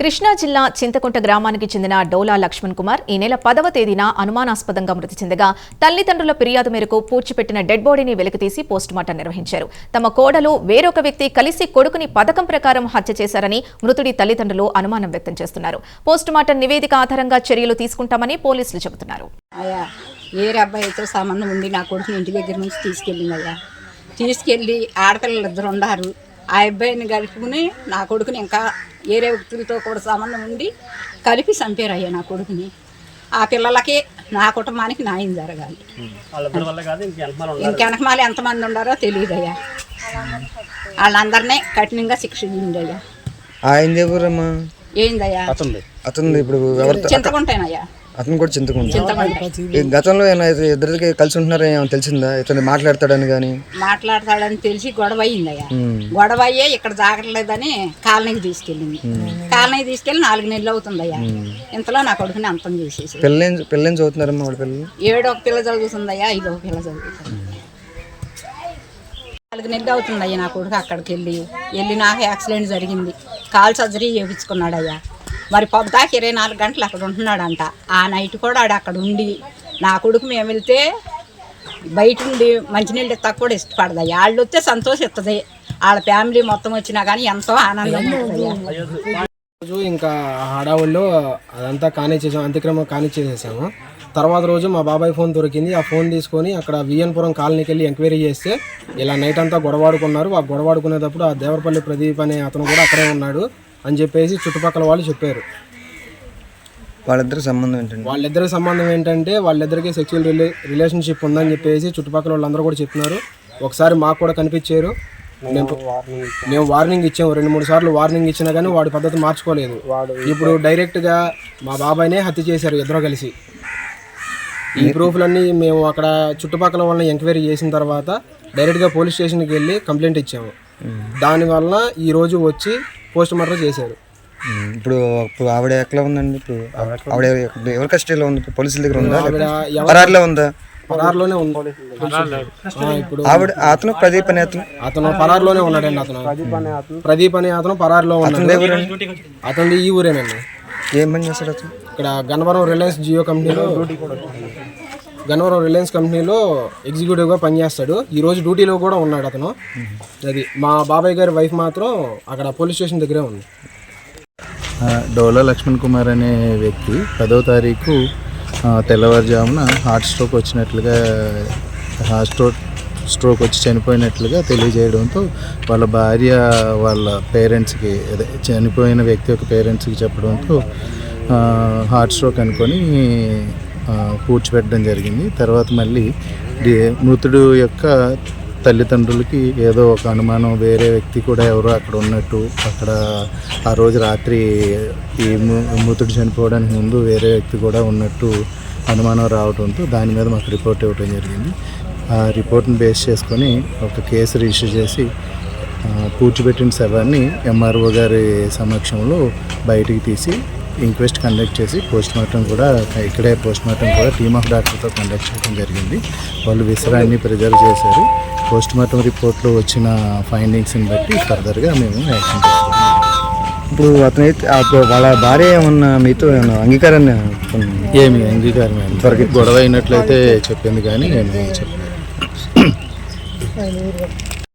కృష్ణా జిల్లా చింతకుంట గ్రామానికి చెందిన డోలా లక్ష్మణ్ కుమార్ ఈ నెల పదవ తేదీన అనుమానాస్పదంగా మృతి చెందగా తల్లిదండ్రుల ఫిర్యాదు మేరకు పూడ్చిపెట్టిన డెడ్ బాడీని వెలికితీసి పోస్టుమార్టం నిర్వహించారు. తమ కోడలు వేరొక వ్యక్తి కలిసి కొడుకుని పథకం ప్రకారం హత్య చేశారని మృతుడి తల్లిదండ్రులు అనుమానం వ్యక్తం చేస్తున్నారు. పోస్టుమార్టం నివేదిక ఆధారంగా చర్యలు తీసుకుంటామని పోలీసులు చెబుతున్నారు. అయ్యా వేరే అబ్బాయితో సంబంధం ఉంది నా కొడుకుని ఇంటి దగ్గర నుంచి తీసుకెళ్ళింది అయ్యా తీసుకెళ్ళి ఆడపిల్లలు ఇద్దరు ఉన్నారు. ఆ అబ్బాయిని కలుపుకుని నా కొడుకుని ఇంకా వేరే వ్యక్తులతో కూడా సంబంధం ఉండి కలిపి చంపారు అయ్యా నా కొడుకుని. ఆ పిల్లలకి నా కుటుంబానికి న్యాయం జరగాలి. ఇంకెనకమాల ఎంతమంది ఉండారో తెలియదయ్యా. వాళ్ళందరినీ కఠినంగా శిక్ష చేయండి అయ్యా ఆయన ఎవరమ్మా ఏందయ్యా? అతను ఇప్పుడు చింతకుంటానయ్యా. అతను కూడా చింతకుండా. చింతకుంట ఈ గతంలో ఇద్దరికి కలిసి ఉంటున్నారని ఏమైనా తెలిసిందా? ఇతను మాట్లాడతాడని కానీ మాట్లాడతాడని తెలిసి గొడవ అయ్యిందయ్యా గొడవ అయ్యే ఇక్కడ జాగట్లేదని కాలనీకి తీసుకెళ్ళింది. కాలనీకి తీసుకెళ్ళి నాలుగు నెలలు అవుతుందయ్యా. ఇంతలో నా కొడుకుని అంతం చేసేసి. పిల్లలేం పిల్లలేం చదువుతున్నారమ్మా వాళ్ళ పిల్లలు? ఏడో ఒక పిల్ల చదువుతుందయ్యా ఐదో ఒక పిల్ల చదువుతుంది. నాలుగు నెలలు అవుతుందయ్యా నా కొడుకు అక్కడికి వెళ్ళి. వెళ్ళి నాకు యాక్సిడెంట్ జరిగింది. కాల్ సర్జరీ చేయించుకున్నాడయ్యా. మరి పొద్దాకి ఇరవై నాలుగు గంటలు అక్కడ ఉంటున్నాడంట. ఆ నైట్ కూడా ఆడు అక్కడ ఉండి నా కొడుకు మేము వెళ్తే బయట ఉండి మంచినీళ్ళు ఇస్తా కూడా ఇష్టపడదయ్యా వాళ్ళు వస్తే సంతోషిస్తుంది వాళ్ళ ఫ్యామిలీ మొత్తం వచ్చినా కానీ ఎంతో ఆనందం రోజు ఇంకా హడావుల్లో అదంతా కానిచ్చేసాం అంత్యక్రమం కానిచ్చేసేసాము. తర్వాత రోజు మా బాబాయ్ ఫోన్ దొరికింది. ఆ ఫోన్ తీసుకొని అక్కడ విఎన్పురం కాలనీకి వెళ్ళి ఎంక్వైరీ చేస్తే ఇలా నైట్ అంతా గొడవాడుకున్నారు. ఆ గొడవాడుకునేటప్పుడు ఆ దేవరపల్లి ప్రదీప్ అనే అతను కూడా అక్కడే ఉన్నాడు. అని చెప్పేసి చుట్టుపక్కల వాళ్ళు చెప్పారు. వాళ్ళిద్దరి సంబంధం ఏంటండి? వాళ్ళిద్దరి సంబంధం ఏంటంటే వాళ్ళిద్దరికి సెక్చువల్ రిలే రిలేషన్షిప్ ఉందని చెప్పేసి చుట్టుపక్కల వాళ్ళందరూ కూడా చెప్తున్నారు ఒకసారి మాకు కూడా కనిపించారు. మేము మేము వార్నింగ్ ఇచ్చాము రెండు మూడు సార్లు వార్నింగ్ ఇచ్చినా కానీ వాడి పద్ధతి మార్చుకోలేదు. ఇప్పుడు డైరెక్ట్గా మా బాబాయ్నే హత్య చేశారు ఇద్దరు కలిసి. ఈ ప్రూఫ్లన్నీ మేము అక్కడ చుట్టుపక్కల వాళ్ళని ఎంక్వైరీ చేసిన తర్వాత డైరెక్ట్గా పోలీస్ స్టేషన్కి వెళ్ళి కంప్లైంట్ ఇచ్చాము. దానివల్ల ఈ రోజు వచ్చి పోస్ట్ మార్టం చేశారు. ఇప్పుడు ఇప్పుడు ఆవిడ ఎట్లా ఉందండి? ఇప్పుడు ఆవిడ ఎవరి- కస్టడీలో ఉంది? పోలీసుల దగ్గర ఉందా? పరారిలో ఉందా? పరారులోనే ఉంది. ఇప్పుడు ఆవిడ అతను ప్రదీప్ అనే అతను? అతను పరారులోనే ఉన్నాడండి అతను. ప్రదీప్ అనే అతను. పరారులో ఉన్నాడు. అతను ఈ ఊరేనండి. ఏం పని చేస్తాడు అతను? ఇక్కడ గన్నవరం రిలయన్స్ జియో కంపెనీలో గన్నవరం రిలయన్స్ కంపెనీలో ఎగ్జిక్యూటివ్గా పనిచేస్తాడు. ఈ రోజు డ్యూటీలో కూడా ఉన్నాడు అతను. అది మా బాబాయ్ గారి వైఫ్ మాత్రం అక్కడ పోలీస్ స్టేషన్ దగ్గరే ఉంది. డోలా లక్ష్మణ్ కుమార్ అనే వ్యక్తి పదో తారీఖు తెల్లవారుజామున హార్ట్ స్ట్రోక్ వచ్చినట్లుగా హార్ట్ స్ట్రోక్ స్ట్రోక్ వచ్చి చనిపోయినట్లుగా తెలియజేయడంతో వాళ్ళ భార్య వాళ్ళ పేరెంట్స్కి అదే చనిపోయిన వ్యక్తి యొక్క పేరెంట్స్కి చెప్పడంతో హార్ట్ స్ట్రోక్ అనుకొని పూడ్చిపెట్టడం జరిగింది. తర్వాత మళ్ళీ మృతుడు యొక్క తల్లిదండ్రులకి ఏదో ఒక అనుమానం వేరే వ్యక్తి కూడా ఎవరో అక్కడ ఉన్నట్టు అక్కడ ఆ రోజు రాత్రి ఈ మృతుడు చనిపోవడానికి ముందు వేరే వ్యక్తి కూడా ఉన్నట్టు అనుమానం రావడంతో దాని మీద మాకు రిపోర్ట్ ఇవ్వడం జరిగింది. ఆ రిపోర్ట్ని బేస్ చేసుకొని ఒక కేసు రిజిస్టర్ చేసి పూడ్చిపెట్టిన శవాన్ని ఎంఆర్ఓ గారి సమక్షంలో బయటికి తీసి ఇంక్వెస్ట్ కండక్ట్ చేసి పోస్ట్ మార్టం కూడా ఇక్కడే పోస్ట్ మార్టం కూడా టీమ్ ఆఫ్ డాక్టర్తో కండక్ట్ చేయడం జరిగింది. వాళ్ళు విసరాన్ని ప్రిజర్వ్ చేశారు. పోస్ట్ మార్టం రిపోర్ట్లో వచ్చిన ఫైండింగ్స్ని బట్టి ఫర్దర్గా మేము యాక్షన్ తీసుకుంటాం ఇప్పుడు అతనైతే అప్పుడు వాళ్ళ భార్య ఏమన్నా మీతో ఏమన్నా అంగీకారాన్ని? ఏమి అంగీకారం ఇంతవరకు గొడవ అయినట్లయితే చెప్పింది కానీ ఏమి చెప్పలేదు.